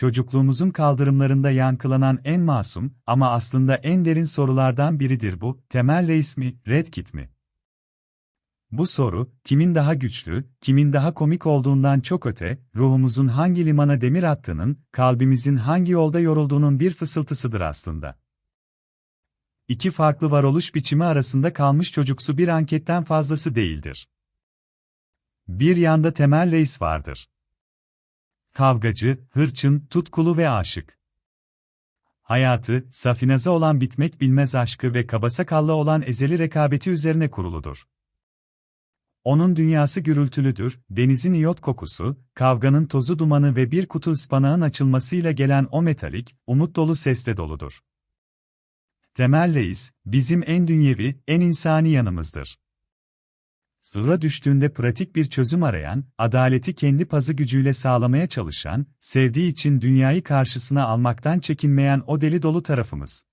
çocukluğumuzun kaldırımlarında yankılanan en masum ama aslında en derin sorulardan biridir bu, temel reis mi, Red Kit mi? Bu soru, kimin daha güçlü, kimin daha komik olduğundan çok öte, ruhumuzun hangi limana demir attığının, kalbimizin hangi yolda yorulduğunun bir fısıltısıdır aslında. İki farklı varoluş biçimi arasında kalmış çocuksu bir anketten fazlası değildir. Bir yanda temel reis vardır. Kavgacı, hırçın, tutkulu ve aşık. Hayatı, safinaza olan bitmek bilmez aşkı ve kabasakallı olan ezeli rekabeti üzerine kuruludur. Onun dünyası gürültülüdür, denizin iyot kokusu, kavganın tozu dumanı ve bir kutu ıspanağın açılmasıyla gelen o metalik, umut dolu sesle doludur. Temel reis, bizim en dünyevi, en insani yanımızdır. Zura düştüğünde pratik bir çözüm arayan, adaleti kendi pazı gücüyle sağlamaya çalışan, sevdiği için dünyayı karşısına almaktan çekinmeyen o deli dolu tarafımız.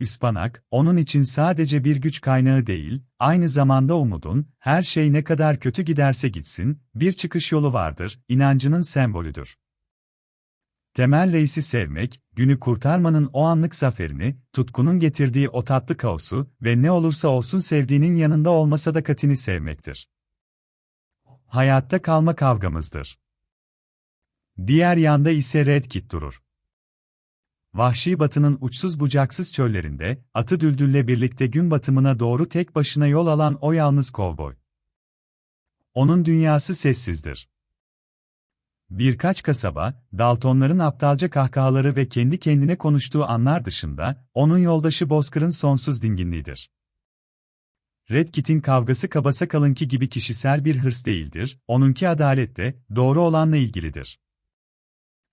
Ispanak, onun için sadece bir güç kaynağı değil, aynı zamanda umudun, her şey ne kadar kötü giderse gitsin, bir çıkış yolu vardır, inancının sembolüdür. Temel reisi sevmek, günü kurtarmanın o anlık zaferini, tutkunun getirdiği o tatlı kaosu ve ne olursa olsun sevdiğinin yanında olma sadakatini sevmektir. Hayatta kalma kavgamızdır. Diğer yanda ise Red Kit durur. Vahşi batının uçsuz bucaksız çöllerinde, atı düldülle birlikte gün batımına doğru tek başına yol alan o yalnız kovboy. Onun dünyası sessizdir. Birkaç kasaba, Daltonların aptalca kahkahaları ve kendi kendine konuştuğu anlar dışında, onun yoldaşı Bozkır'ın sonsuz dinginliğidir. Red Kit'in kavgası kabasa kalınki gibi kişisel bir hırs değildir, onunki adalette, doğru olanla ilgilidir.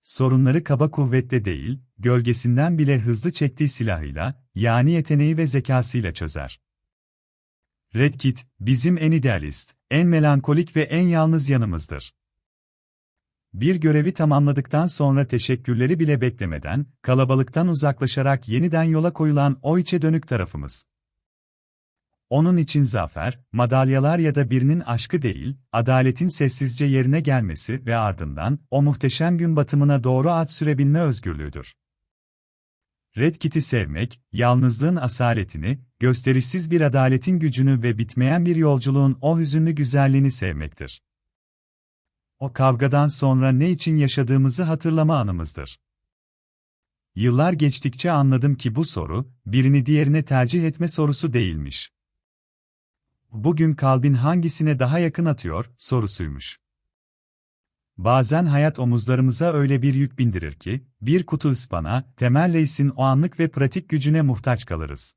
Sorunları kaba kuvvetle değil, gölgesinden bile hızlı çektiği silahıyla, yani yeteneği ve zekasıyla çözer. Red Kit, bizim en idealist, en melankolik ve en yalnız yanımızdır. Bir görevi tamamladıktan sonra teşekkürleri bile beklemeden, kalabalıktan uzaklaşarak yeniden yola koyulan o içe dönük tarafımız. Onun için zafer, madalyalar ya da birinin aşkı değil, adaletin sessizce yerine gelmesi ve ardından o muhteşem gün batımına doğru at sürebilme özgürlüğüdür. Red Kit'i sevmek, yalnızlığın asaletini, gösterişsiz bir adaletin gücünü ve bitmeyen bir yolculuğun o hüzünlü güzelliğini sevmektir. O kavgadan sonra ne için yaşadığımızı hatırlama anımızdır. Yıllar geçtikçe anladım ki bu soru, birini diğerine tercih etme sorusu değilmiş. Bugün kalbin hangisine daha yakın atıyor, sorusuymuş. Bazen hayat omuzlarımıza öyle bir yük bindirir ki, bir kutu ıspana, temel reisin o anlık ve pratik gücüne muhtaç kalırız.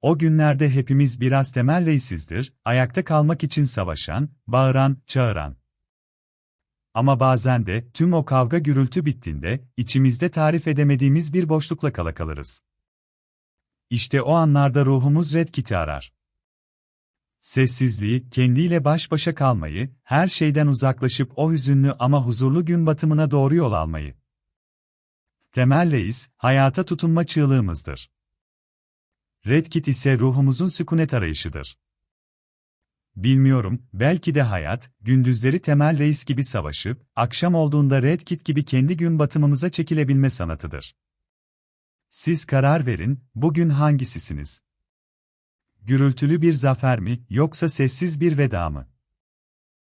O günlerde hepimiz biraz temel reisizdir, ayakta kalmak için savaşan, bağıran, çağıran. Ama bazen de tüm o kavga gürültü bittiğinde içimizde tarif edemediğimiz bir boşlukla kala kalırız. İşte o anlarda ruhumuz Red Kit'i arar. Sessizliği, kendiyle baş başa kalmayı, her şeyden uzaklaşıp o hüzünlü ama huzurlu gün batımına doğru yol almayı. Temel reis, hayata tutunma çığlığımızdır. Red Kit ise ruhumuzun sükunet arayışıdır. Bilmiyorum, belki de hayat, gündüzleri temel reis gibi savaşıp, akşam olduğunda Red Kit gibi kendi gün batımımıza çekilebilme sanatıdır. Siz karar verin, bugün hangisisiniz? Gürültülü bir zafer mi, yoksa sessiz bir veda mı?